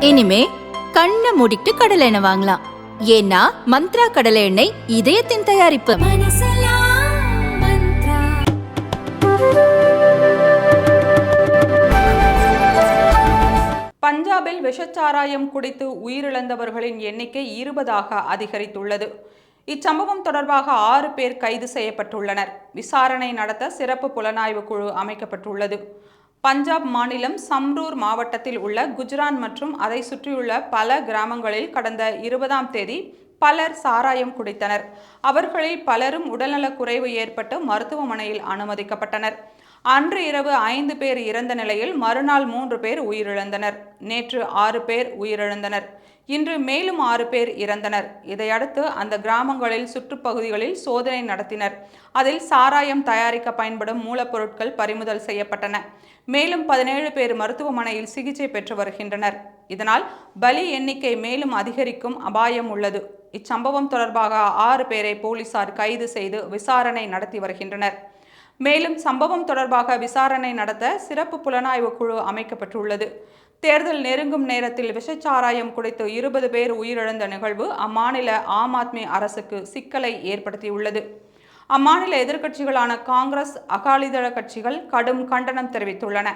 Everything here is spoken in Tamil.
இனிமே கண்ணை மூடிட்டு கடலை எண்ணெய் வாங்கலாம். ஏன்னா மந்த்ரா கடலை எண்ணெய் இதயத்தின் தயாரிப்பு. பஞ்சாபில் விஷச்சாராயம் குடித்து உயிரிழந்தவர்களின் எண்ணிக்கை இருபதாக அதிகரித்துள்ளது. இச்சம்பவம் தொடர்பாக ஆறு பேர் கைது செய்யப்பட்டுள்ளனர். விசாரணை நடத்த சிறப்பு புலனாய்வு குழு அமைக்கப்பட்டுள்ளது. பஞ்சாப் மாநிலம் சம்ரூர் மாவட்டத்தில் உள்ள குஜ்ரான் மற்றும் அதை சுற்றியுள்ள பல கிராமங்களில் கடந்த இருபதாம் தேதி பலர் சாராயம் குடித்தனர். அவர்களில் பலரும் உடல்நலக் குறைவு ஏற்பட்டு மருத்துவமனையில் அனுமதிக்கப்பட்டனர். அன்று இரவு ஐந்து பேர் இறந்த நிலையில் மறுநாள் மூன்று பேர் உயிரிழந்தனர். நேற்று ஆறு பேர் உயிரிழந்தனர். இன்று மேலும் ஆறு பேர் இறந்தனர். இதையடுத்து அந்த கிராமங்களில் சுற்றுப்பகுதிகளில் சோதனை நடத்தினர். அதில் சாராயம் தயாரிக்க பயன்படும் மூலப்பொருட்கள் பறிமுதல் செய்யப்பட்டன. மேலும் பதினேழு பேர் மருத்துவமனையில் சிகிச்சை பெற்று வருகின்றனர். இதனால் பலி எண்ணிக்கை மேலும் அதிகரிக்கும் அபாயம் உள்ளது. இச்சம்பவம் தொடர்பாக ஆறு பேரை போலீசார் கைது செய்து விசாரணை நடத்தி வருகின்றனர். மேலும் சம்பவம் தொடர்பாக விசாரணை நடத்த சிறப்பு புலனாய்வு குழு அமைக்கப்பட்டுள்ளது. தேர்தல் நெருங்கும் நேரத்தில் விஷச்சாராயம் குடித்து இருபது பேர் உயிரிழந்த நிகழ்வு அம்மாநில ஆம் ஆத்மி அரசுக்கு சிக்கலை ஏற்படுத்தியுள்ளது. அம்மாநில எதிர்க்கட்சிகளான காங்கிரஸ் அகாலிதள கட்சிகள் கடும் கண்டனம் தெரிவித்துள்ளன.